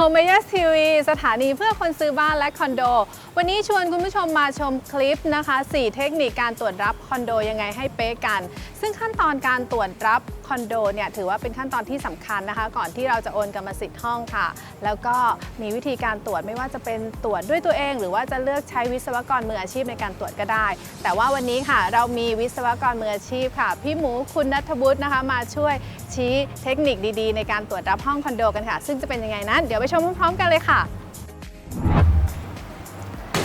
h o m e y a s TV สถานีเพื่อคนซื้อบ้านและคอนโด วันนี้ชวนคุณผู้ชมมาชมคลิปนะคะ 4 เทคนิคการตรวจรับคอนโดยังไงให้เป๊ะกัน ซึ่งขั้นตอนการตรวจรับคอนโดเนี่ยถือว่าเป็นขั้นตอนที่สำคัญนะคะ ก่อนที่เราจะโอนกรรมสิทธิ์ห้องค่ะ แล้วก็มีวิธีการตรวจไม่ว่าจะเป็นตรวจด้วยตัวเอง หรือว่าจะเลือกใช้วิศวกรมืออาชีพในการตรวจก็ได้ แต่ว่าวันนี้ค่ะ เรามีวิศวกรมืออาชีพค่ะ พี่หมูคุณนัทบุตรนะคะ มาช่วยชี้เทคนิคดีๆ ในการตรวจรับห้องคอนโดกันค่ะ ซึ่งจะเป็นยังไงนั้นเดี๋ยวไปชมพร้อมๆกันเลยค่ะ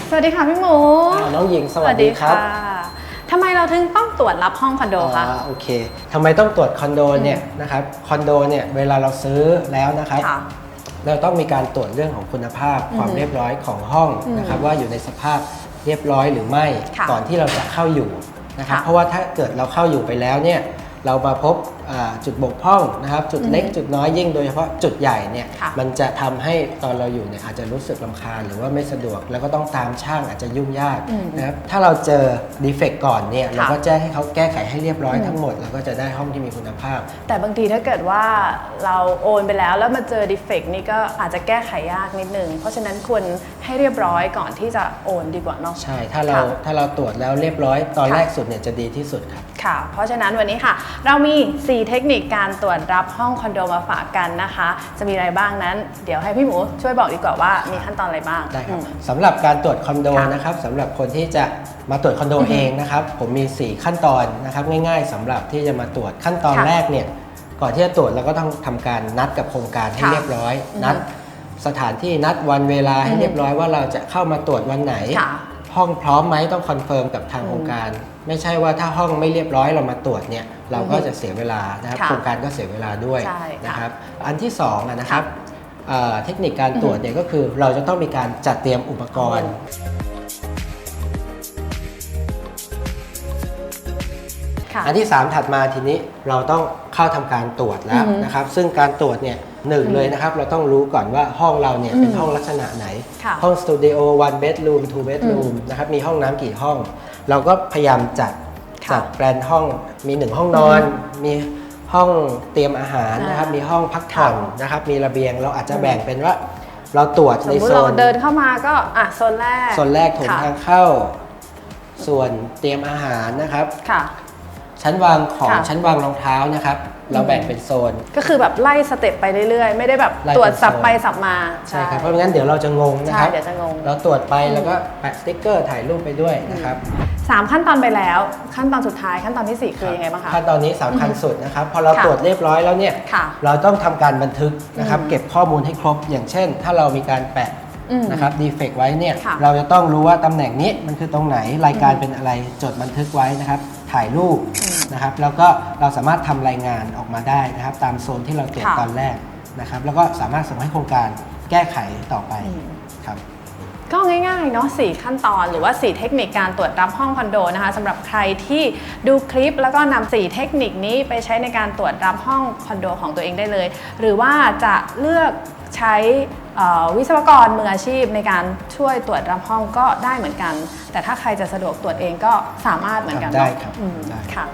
สวัสดีค่ะพี่หมูอ่าน้องหญิงสวัสดีครับทำไมเราถึงต้องตรวจรับห้องคอนโดคะอ่าโอเคทำไมต้องตรวจคอนโดเนี่ยนะครับคอนโดเนี่ยเวลาเราซื้อแล้วนะครับค่ะเราต้องมีการตรวจเรื่องของคุณภาพความอือฮึเรียบร้อยของห้องอืมนะครับว่าอยู่ในสภาพเรียบร้อยหรือไม่ค่ะก่อนที่เราจะเข้าอยู่นะครับค่ะเพราะว่าถ้าเกิดเราเข้าอยู่ไปแล้วเนี่ยเรามาพบอ่าจุดบกพร่องนะครับ จุดเล็กอือฮึจุดน้อยยิ่งโดยเฉพาะจุดใหญ่เนี่ยค่ะมันจะทำให้ตอนเราอยู่เนี่ยอาจจะรู้สึกลำคาญหรือว่าไม่สะดวก แล้วก็ต้องตามช่างอาจจะยุ่งยากอืมนะครับถ้าเราเจอดีเฟกต์ก่อนเนี่ยเราค่ะก็แจ้งให้เขาแก้ไขให้เรียบร้อยอืมทั้งหมดเราก็จะได้ห้องที่มีคุณภาพ แต่บางทีถ้าเกิดว่าเราโอนไปแล้วแล้วมาเจอดีเฟกต์นี่ก็อาจจะแก้ไขยากนิดนึงเพราะฉะนั้นควรให้เรียบร้อยก่อนที่จะโอนดีกว่าเนาะใช่ถ้าเราค่ะถ้าเราตรวจแล้วเรียบร้อยตอนค่ะแรกสุดเนี่ยจะดีที่สุดครับค่ะ เพราะฉะนั้นวันนี้ค่ะ เรามี 4เทคนิคการตรวจรับห้องคอนโดมาฝากกันนะคะ จะมีอะไรบ้างนั้น เดี๋ยวให้พี่หมูช่วยบอกดีกว่าว่ามีขั้นตอนอะไรบ้างได้ครับอืมสำหรับการตรวจคอนโดค่ะนะครับสำหรับคนที่จะมาตรวจคอนโดอือฮึเองนะครับผมมี 4 ขั้นตอนนะครับง่ายๆสำหรับที่จะมาตรวจขั้นตอนค่ะแรกเนี่ยก่อนที่จะตรวจเราก็ต้องทำการนัดกับโครงการให้ค่ะเรียบร้อยอือฮึนัดสถานที่นัดวันเวลาให้อือฮึเรียบร้อยว่าเราจะเข้ามาตรวจวันไหนค่ะ ห้องพร้อมไหมต้องคอนเฟิร์มกับทางอืมโครงการ ไม่ใช่ว่าถ้าห้องไม่เรียบร้อยเรามาตรวจเนี่ยเราก็อือฮึจะเสียเวลานะครับค่ะโครงการก็เสียเวลาด้วยใช่ค่ะนะครับอันที่สองอะนะครับเอ่อเทคนิคการตรวจเนี่ยก็คือเราจะต้องมีการจัดเตรียมอุปกรณ์ อันที่ 3 ถัดมาทีนี้เราต้องเข้าทำการตรวจแล้วอือฮึนะครับ ซึ่งการตรวจเนี่ยหนึ่งอืมเลยนะครับ เราต้องรู้ก่อนว่าห้องเราเนี่ยอืมเป็นห้องลักษณะไหนค่ะห้องสตูดิโอ one bedroom two bedroom นะครับมีห้องน้ำกี่ห้อง เราก็พยายามจัดค่ะจัดแปลนห้องมีหนึ่งห้องนอน มีห้องเตรียมอาหารนะครับอ่ามีมีห้องพักผ่อนค่ะนะครับมีระเบียงเราอาจจะแบ่งเป็นว่า เราตรวจสมในมติโซเรานเดินเข้ามาก็อะโซนแรกโซนแรกโถงค่ะทางเข้า ส่วนเตรียมอาหารนะครับค่ะ ชั้นวางของค่ะ ชั้นวางรองเท้านะครับ เราแบ่งเป็นโซน ก็คือแบบไล่สเต็ปไปเรื่อยๆ ไม่ได้แบบไล่เป็นตรวจสับโซน ไปสับมา ใช่ครับเพราะงั้นเดี๋ยวเราจะงงนะใช่ครับ เดี๋ยวจะงง เราตรวจไปอืมแล้วก็แปะสติ๊กเกอร์ถ่ายรูปไปด้วยนะครับสามขั้นตอนไปแล้ว ขั้นตอนสุดท้ายขั้นตอนที่สี่คือยังไงบ้างคะ ขั้นตอนนี้สำคัญสุดนะครับ พอเราค่ะตรวจเรียบร้อยแล้วเนี่ยค่ะเราต้องทำการบันทึกนะครับ อืมเก็บข้อมูลให้ครบ อย่างเช่น ถ้าเรามีการแปะอืมนะครับดีเฟกไว้เนี่ยค่ะ เราจะต้องรู้ว่าตำแหน่งนี้มันคือตรงไหนรายการเป็นอะไรจดบันทึกไว้นะครับ ถ่ายรูป นะครับแล้วก็เราสามารถทำรายงานออกมาได้นะครับ ตามโซนที่เราตรวจค่ะตอนแรกนะครับ แล้วก็สามารถส่งให้โครงการแก้ไขต่อไปอืมครับก็ง่ายๆเนาะสี่ขั้นตอนหรือว่า 4 เทคนิคการตรวจรับห้องคอนโดนะคะสำหรับใครที่ดูคลิปแล้วก็นำ4เทคนิคนี้ไปใช้ในการตรวจรับห้องคอนโดของตัวเองได้เลย หรือว่าจะเลือก ใช้เอ่อวิศวกรมืออาชีพในการช่วยตรวจรับห้องก็ได้เหมือนกัน แต่ถ้าใครจะสะดวกตรวจเองก็สามารถเหมือนกันทำได้เนาะครับอืมได้ค่ะ